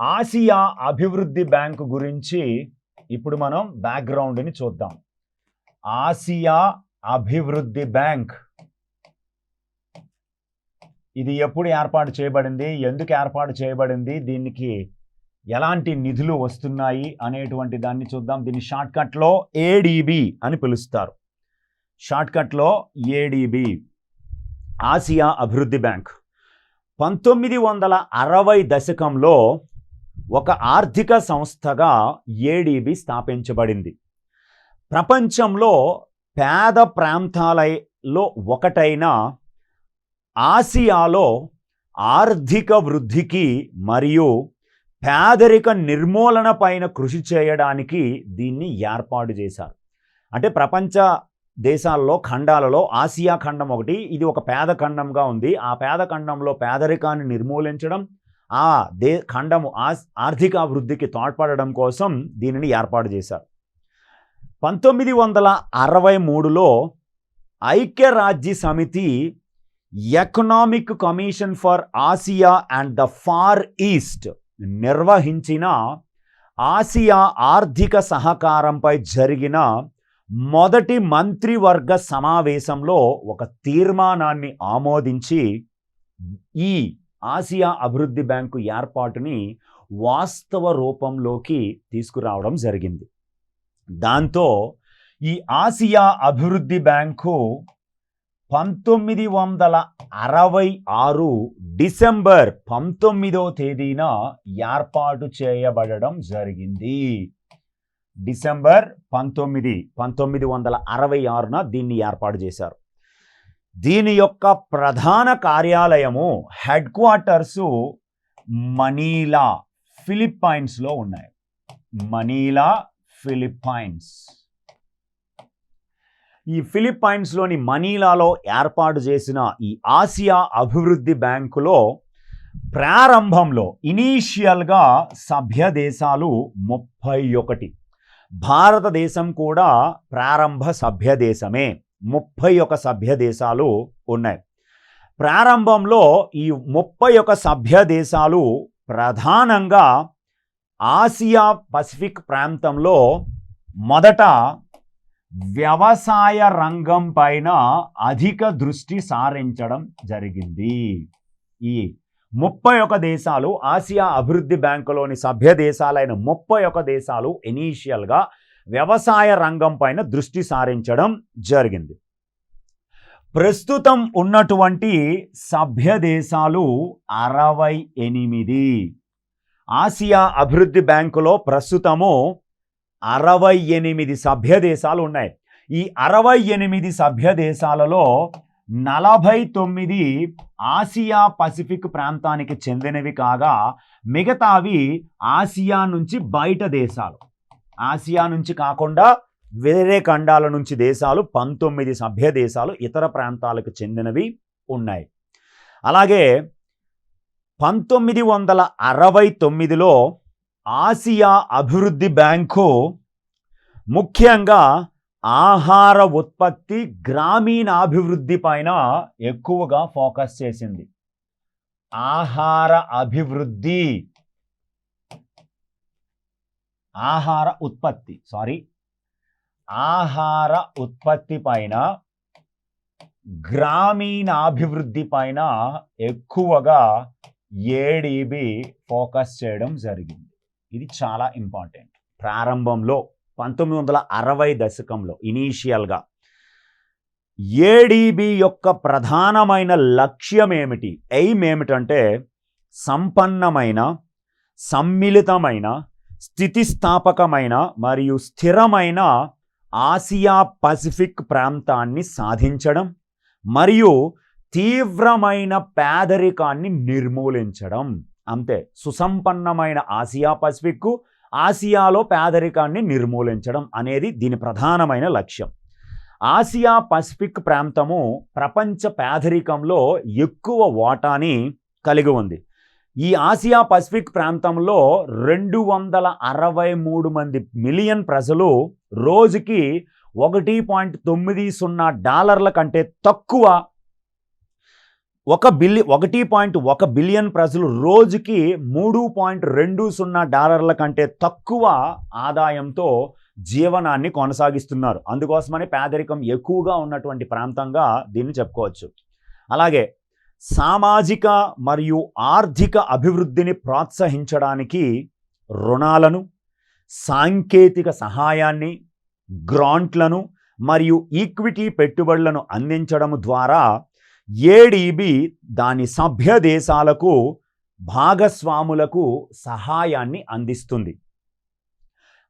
Asia అభివృద్ధి bank గురించి ఇప్పుడు మనం బ్యాక్గ్రౌండ్ని చూద్దాం. ఆసియా అభివృద్ధి బ్యాంక్. ఇది ఎప్పుడు ఏర్పాటు చేయబడింది? ఎందుకు ఏర్పాటు చేయబడింది? దీనికి ఎలాంటి నిధులు వస్తున్నాయి? అనేటువంటి దాన్ని చూద్దాం. దీన్ని షార్ట్కట్లో ఏడిబి అని పిలుస్తారు. షార్ట్కట్లో ఏడిబి ఆసియా అభివృద్ధి బ్యాంక్. పంతొమ్మిది వందల అరవై దశకంలో ఒక ఆర్థిక సంస్థగా ఏడిబి స్థాపించబడింది. ప్రపంచంలో పేద ప్రాంతాలలో ఒకటైన ఆసియాలో ఆర్థిక వృద్ధికి మరియు పేదరిక నిర్మూలన పైన కృషి చేయడానికి దీన్ని ఏర్పాటు చేశారు. అంటే ప్రపంచ దేశాల్లో ఖండాలలో ఆసియా ఖండం ఒకటి ఇది ఒక పేద ఖండంగా ఉంది. ఆ పేద ఖండంలో పేదరికాన్ని నిర్మూలించడం ఆ దే ఖండము ఆర్థిక అభివృద్ధికి తోడ్పడడం కోసం దీనిని ఏర్పాటు చేశారు. పంతొమ్మిది వందల అరవై మూడులో ఐక్యరాజ్య సమితి economic commission for Asia and the far east నిర్వహించిన ఆసియా ఆర్థిక సహకారంపై జరిగిన మొదటి మంత్రివర్గ సమావేశంలో ఒక తీర్మానాన్ని ఆమోదించి ఈ ఆసియా అభివృద్ధి బ్యాంకు ఏర్పాటుని వాస్తవ రూపంలోకి తీసుకురావడం జరిగింది. దాంతో ఈ ఆసియా అభివృద్ధి బ్యాంకు పంతొమ్మిది వందల అరవై ఆరు డిసెంబర్ పంతొమ్మిదో తేదీన ఏర్పాటు చేయబడడం జరిగింది. డిసెంబర్ పంతొమ్మిది పంతొమ్మిది వందల అరవై ఆరున దీన్ని ఏర్పాటు చేశారు. దీని యొక్క ప్రధాన కార్యాలయము హెడ్ క్వార్టర్సు మనీలా ఫిలిప్పైన్స్లో ఉన్నాయి. Manila Philippines. ఈ ఫిలిప్పైన్స్లోని మనీలాలో ఏర్పాటు చేసిన ఈ ఆసియా అభివృద్ధి బ్యాంకులో ప్రారంభంలో ఇనీషియల్గా సభ్య దేశాలు ముప్పై ఒకటి. భారతదేశం కూడా ప్రారంభ సభ్య దేశమే. ముప్పై ఒక సభ్య దేశాలు ఉన్నాయి. ప్రారంభంలో ఈ ముప్పై ఒక సభ్య దేశాలు ప్రధానంగా ఆసియా పసిఫిక్ ప్రాంతంలో మొదట వ్యవసాయ రంగం పైన అధిక దృష్టి సారించడం జరిగింది. ఈ ముప్పై ఒక దేశాలు ఆసియా అభివృద్ధి బ్యాంకులోని సభ్య దేశాలైన ముప్పై ఒక దేశాలు ఇనీషియల్గా వ్యవసాయ రంగం పైన దృష్టి సారించడం జరిగింది. ప్రస్తుతం ఉన్నటువంటి సభ్య దేశాలు అరవై ఎనిమిది. ఆసియా అభివృద్ధి బ్యాంకులో ప్రస్తుతము అరవై ఎనిమిది సభ్య దేశాలు ఉన్నాయి. ఈ అరవై ఎనిమిది సభ్య దేశాలలో నలభై తొమ్మిది ఆసియా పసిఫిక్ ప్రాంతానికి చెందినవి కాగా మిగతావి ఆసియా నుంచి బయట దేశాలు. ఆసియా నుంచి కాకుండా వేరే ఖండాల నుంచి దేశాలు పంతొమ్మిది సభ్య దేశాలు ఇతర ప్రాంతాలకు చెందినవి ఉన్నాయి. అలాగే పంతొమ్మిది వందల అరవై తొమ్మిదిలో ఆసియా అభివృద్ధి బ్యాంకు ముఖ్యంగా ఆహార ఉత్పత్తి గ్రామీణాభివృద్ధి పైన ఎక్కువగా ఫోకస్ చేసింది. ఆహార అభివృద్ధి ఆహార ఉత్పత్తి సారీ ఆహార ఉత్పత్తి పైన గ్రామీణాభివృద్ధి పైన ఎక్కువగా ఏడిబి ఫోకస్ చేయడం జరిగింది. ఇది చాలా ఇంపార్టెంట్. ప్రారంభంలో పంతొమ్మిది వందల అరవై దశకంలో ఇనీషియల్గా ఏడీబీ యొక్క ప్రధానమైన లక్ష్యం ఏమిటి? ఎయిమ్ ఏమిటంటే సంపన్నమైన సమ్మిళితమైన స్థితిస్థాపకమైన మరియు స్థిరమైన ఆసియా పసిఫిక్ ప్రాంతాన్ని సాధించడం మరియు తీవ్రమైన పేదరికాన్ని నిర్మూలించడం. అంతే సుసంపన్నమైన ఆసియా పసిఫిక్ ఆసియాలో పేదరికాన్ని నిర్మూలించడం అనేది దీని ప్రధానమైన లక్ష్యం. ఆసియా పసిఫిక్ ప్రాంతము ప్రపంచ పేదరికంలో ఎక్కువ వాటాని కలిగి ఉంది. ఈ ఆసియా పసిఫిక్ ప్రాంతంలో రెండు వందల అరవై మూడు మంది మిలియన్ ప్రజలు రోజుకి ఒకటి పాయింట్ తొమ్మిది సున్నా డాలర్ల కంటే తక్కువ ఒక బిలి ఒకటి పాయింట్ ఒక బిలియన్ ప్రజలు రోజుకి మూడు పాయింట్ రెండు సున్నా డాలర్ల కంటే తక్కువ ఆదాయంతో జీవనాన్ని కొనసాగిస్తున్నారు. అందుకోసమని పేదరికం ఎక్కువగా ఉన్నటువంటి ప్రాంతంగా దీన్ని చెప్పుకోవచ్చు. అలాగే సామాజిక మరియు ఆర్థిక అభివృద్ధిని ప్రోత్సహించడానికి రుణాలను సాంకేతిక సహాయాన్ని గ్రాంట్లను మరియు ఈక్విటీ పెట్టుబడులను అందించడం ద్వారా ఏడీబీ దాని సభ్య దేశాలకు భాగస్వాములకు సహాయాన్ని అందిస్తుంది.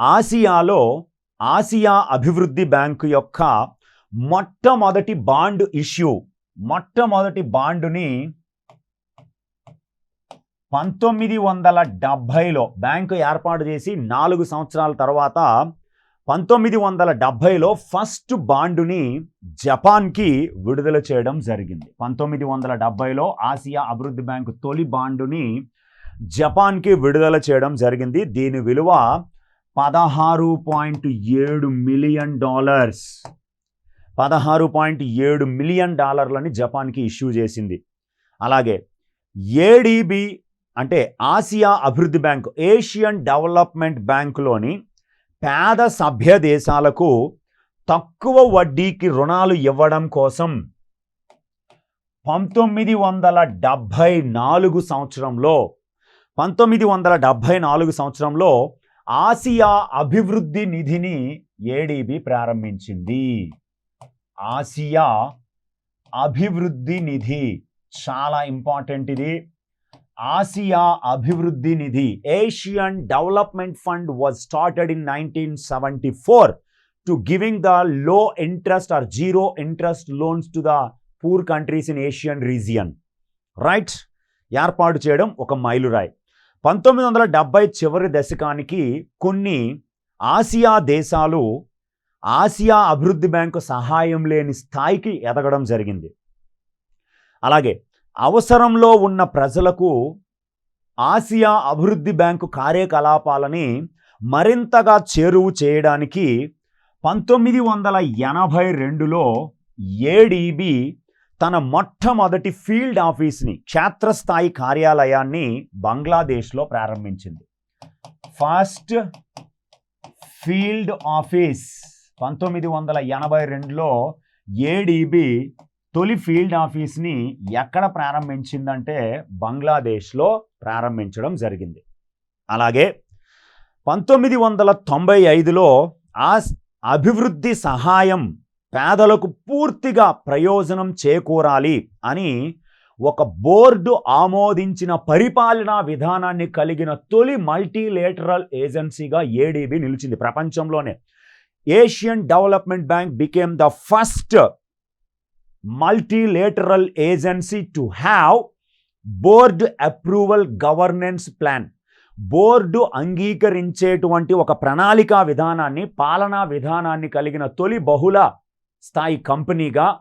ఆసియాలో ఆసియా అభివృద్ధి బ్యాంకు యొక్క మొట్టమొదటి బాండ్ ఇష్యూ మొట్టమొదటి బాండుని పంతొమ్మిది వందల డెబ్భైలో బ్యాంకు ఏర్పాటు చేసి నాలుగు సంవత్సరాల తర్వాత పంతొమ్మిది వందల డెబ్భైలో ఫస్ట్ బాండుని జపాన్కి విడుదల చేయడం జరిగింది. పంతొమ్మిది వందల డెబ్భైలో ఆసియా అభివృద్ధి బ్యాంకు తొలి బాండుని జపాన్కి విడుదల చేయడం జరిగింది. దీని విలువ పదహారు పాయింట్ ఏడు మిలియన్ డాలర్స్. పదహారు పాయింట్ ఏడు మిలియన్ డాలర్లని జపాన్కి ఇష్యూ చేసింది. అలాగే ఏడిబి అంటే ఆసియా అభివృద్ధి బ్యాంక్ ఏషియన్ డెవలప్మెంట్ బ్యాంకులోని పేద సభ్య దేశాలకు తక్కువ వడ్డీకి రుణాలు ఇవ్వడం కోసం పంతొమ్మిది వందల డెబ్భై నాలుగు సంవత్సరంలో పంతొమ్మిది వందల డెబ్భై నాలుగు సంవత్సరంలో ఆసియా అభివృద్ధి నిధిని ఏడీబీ ప్రారంభించింది. ఆసియా అభివృద్ధి నిధి. చాలా ఇంపార్టెంట్ ఇది. ఆసియా అభివృద్ధి నిధి. Asian development fund was started in nineteen seventy four to giving the low interest or zero interest loans to the poor countries in Asian region. Right? ఏర్పాటు చేయడం ఒక మైలురాయి. పంతొమ్మిది వందల డెబ్బై చివరి దశకానికి కొన్ని ఆసియా దేశాలు ఆసియా అభివృద్ధి బ్యాంకు సహాయం లేని స్థాయికి ఎదగడం జరిగింది. అలాగే అవసరంలో ఉన్న ప్రజలకు ఆసియా అభివృద్ధి బ్యాంకు కార్యకలాపాలని మరింతగా చేరువు చేయడానికి పంతొమ్మిది వందల ఎనభై రెండులో ఏడిబి తన మొట్టమొదటి ఫీల్డ్ ఆఫీస్ని క్షేత్రస్థాయి కార్యాలయాన్ని బంగ్లాదేశ్లో ప్రారంభించింది. ఫస్ట్ ఫీల్డ్ ఆఫీస్ పంతొమ్మిది వందల ఎనభై రెండులో ఏడిబి తొలి ఫీల్డ్ ఆఫీస్ని ఎక్కడ ప్రారంభించిందంటే బంగ్లాదేశ్లో ప్రారంభించడం జరిగింది. అలాగే పంతొమ్మిది వందల తొంభై ఐదులో ఆ అభివృద్ధి సహాయం పేదలకు పూర్తిగా ప్రయోజనం చేకూరాలి అని ఒక బోర్డు ఆమోదించిన పరిపాలనా విధానాన్ని కలిగిన తొలి మల్టీలేటరల్ ఏజెన్సీగా ఏడీబీ నిలిచింది ప్రపంచంలోనే. Asian development bank became the first multilateral agency to have board approval governance plan board అంగీకరించేటువంటి ఒక ప్రణాళికా విధానాన్ని పాలనా విధానాన్ని కలిగిన తొలి బహుళ స్థాయి కంపెనీగా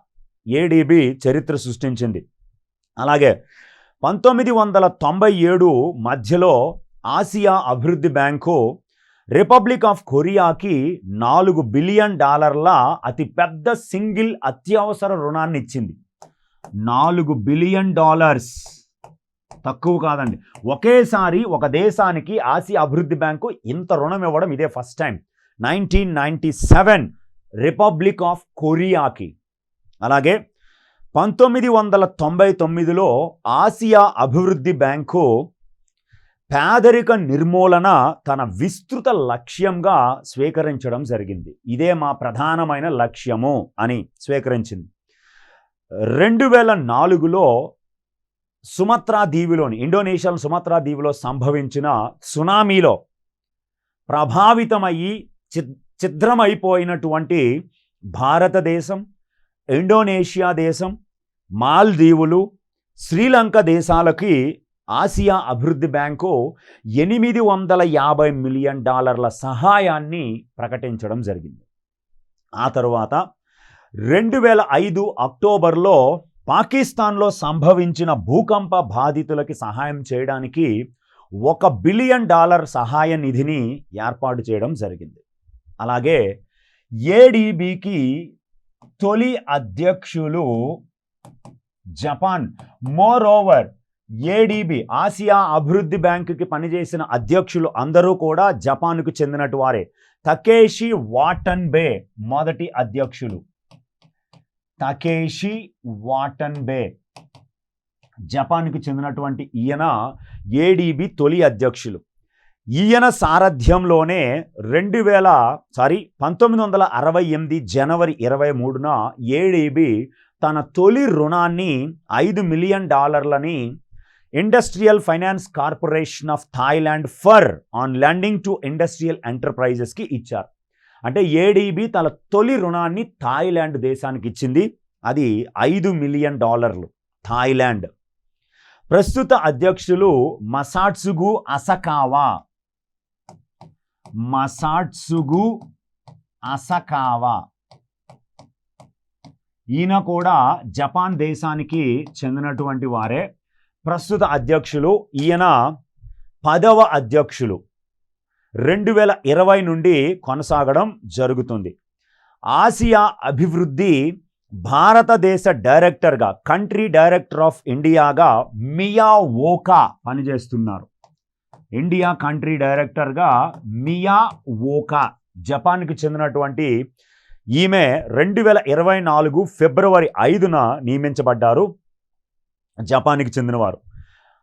ఏడీబీ చరిత్ర సృష్టించింది. అలాగే పంతొమ్మిది వందల తొంభై ఏడు మధ్యలో ఆసియా అభివృద్ధి బ్యాంకు రిపబ్లిక్ ఆఫ్ కొరియాకి నాలుగు బిలియన్ డాలర్ల అతిపెద్ద సింగిల్ అత్యవసర రుణాన్ని ఇచ్చింది. నాలుగు బిలియన్ డాలర్స్. తక్కువ కాదండి. ఒకేసారి ఒక దేశానికి ఆసియా అభివృద్ధి బ్యాంకు ఇంత రుణం ఇవ్వడం ఇదే first time. Nineteen ninety seven republic of కొరియాకి అలాగే పంతొమ్మిది వందల తొంభై తొమ్మిదిలో ఆసియా అభివృద్ధి బ్యాంకు పేదరిక నిర్మూలన తన విస్తృత లక్ష్యంగా స్వీకరించడం జరిగింది. ఇదే మా ప్రధానమైన లక్ష్యము అని స్వీకరించింది. రెండు వేల నాలుగులో సుమత్రా దీవిలోని ఇండోనేషియాలో సుమత్రా దీవిలో సంభవించిన సునామీలో ప్రభావితమయ్యి చి చిద్రమైపోయినటువంటి భారతదేశం ఇండోనేషియా దేశం మాల్దీవులు శ్రీలంక దేశాలకి ఆసియా అభివృద్ధి బ్యాంకు ఎనిమిది వందల యాభై మిలియన్ డాలర్ల సహాయాన్ని ప్రకటించడం జరిగింది. ఆ తరువాత రెండు వేల ఐదు అక్టోబర్లో పాకిస్తాన్లో సంభవించిన భూకంప బాధితులకి సహాయం చేయడానికి ఒక బిలియన్ డాలర్ సహాయ నిధిని ఏర్పాటు చేయడం జరిగింది. అలాగే ఏడీబీకి తొలి అధ్యక్షులు Japan. Moreover ADB Asia అభివృద్ధి బ్యాంకుకి పనిచేసిన అధ్యక్షులు అందరూ కూడా జపాన్కు చెందినటు వారే. తకేషి వాటన్ బే మొదటి అధ్యక్షులు. తకేషి వాటన్ బే జపాన్కు చెందినటువంటి ఈయన ఏడీబీ తొలి అధ్యక్షులు. ఈయన సారథ్యంలోనే రెండు వేల సారీ పంతొమ్మిది వందల అరవై ఎనిమిది జనవరి ఇరవై మూడున ఏడీబీ తన తొలి రుణాన్ని ఐదు million డాలర్లని industrial finance corporation of Thailand for on landing to industrial ఎంటర్ప్రైజెస్కి ఇచ్చారు. అంటే ఏడిబి తన తొలి రుణాన్ని థాయిలాండ్ దేశానికి ఇచ్చింది. అది ఐదు మిలియన్ డాలర్లు. థాయిలాండ్ ప్రస్తుత అధ్యక్షులు మసాట్సుగు అసకావా మసాట్సుగు అసకావా ఈయన కూడా జపాన్ దేశానికి చెందినటువంటి వారే. ప్రస్తుత అధ్యక్షులు ఈయన పదవ అధ్యక్షులు. రెండు వేల ఇరవై నుండి కొనసాగడం జరుగుతుంది. ఆసియా అభివృద్ధి భారతదేశ డైరెక్టర్గా కంట్రీ డైరెక్టర్ ఆఫ్ ఇండియాగా మియా ఓకా పనిచేస్తున్నారు. ఇండియా కంట్రీ డైరెక్టర్గా మియా ఓకా జపాన్కి చెందినటువంటి ఈమె రెండు వేల ఇరవై నాలుగు ఫిబ్రవరి ఐదున నియమించబడ్డారు. జపాన్కి చెందినవారు.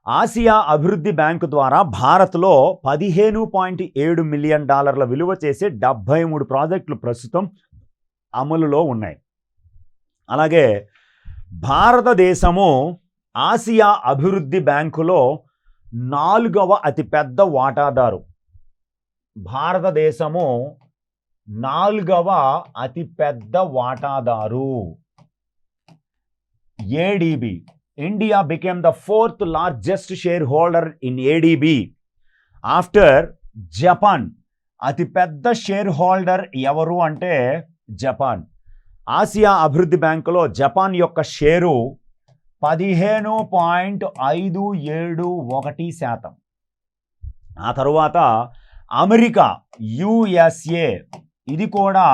ఆసియా అభివృద్ధి బ్యాంకు ద్వారా భారత్లో పదిహేను పాయింట్ ఏడు మిలియన్ డాలర్ల విలువ చేసే డెబ్భై మూడు ప్రాజెక్టులు ప్రస్తుతం అమలులో ఉన్నాయి. అలాగే భారతదేశము ఆసియా అభివృద్ధి బ్యాంకులో నాలుగవ అతిపెద్ద వాటాదారు. భారతదేశము నాలుగవ అతిపెద్ద వాటాదారు. ADB. India became the fourth largest shareholder in ADB after Japan అతిపెద్ద షేర్ హోల్డర్ ఎవరు అంటే జపాన్ ఆసియా అభివృద్ధి బ్యాంకులో జపాన్ యొక్క షేరు పదిహేను పాయింట్ ఐదు ఏడు ఒకటి శాతం. ఆ తరువాత అమెరికా యుఎస్ఏ ఇది కూడా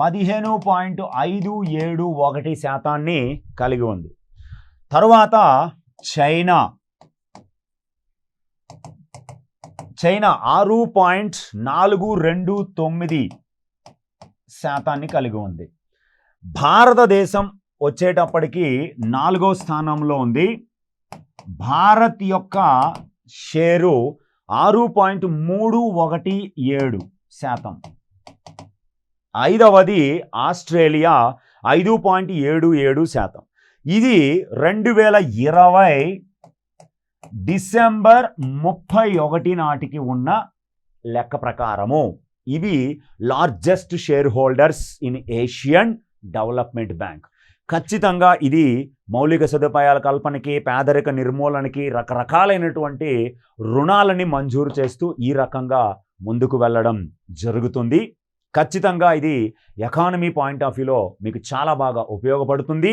పదిహేను పాయింట్ ఐదు ఏడు ఒకటి శాతాన్ని కలిగి ఉంది. తరువాత చైనా. చైనా ఆరు పాయింట్ నాలుగు రెండు తొమ్మిది శాతాన్ని కలిగి ఉంది. భారతదేశం వచ్చేటప్పటికి నాలుగో స్థానంలో ఉంది. భారత్ యొక్క షేరు ఆరు పాయింట్ మూడు ఒకటి ఏడు శాతం. ఐదవది ఆస్ట్రేలియా ఐదు పాయింట్ ఏడు ఏడు శాతం. ఇది రెండు వేల ఇరవై డిసెంబర్ ముప్పై ఒకటి నాటికి ఉన్న లెక్క ప్రకారము. ఇవి largest shareholders in Asian development bank. ఖచ్చితంగా ఇది మౌలిక సదుపాయాల కల్పనకి పేదరిక నిర్మూలనకి రకరకాలైనటువంటి రుణాలని మంజూరు చేస్తూ ఈ రకంగా ముందుకు వెళ్ళడం జరుగుతుంది. ఖచ్చితంగా ఇది ఎకానమీ పాయింట్ ఆఫ్ వ్యూలో మీకు చాలా బాగా ఉపయోగపడుతుంది.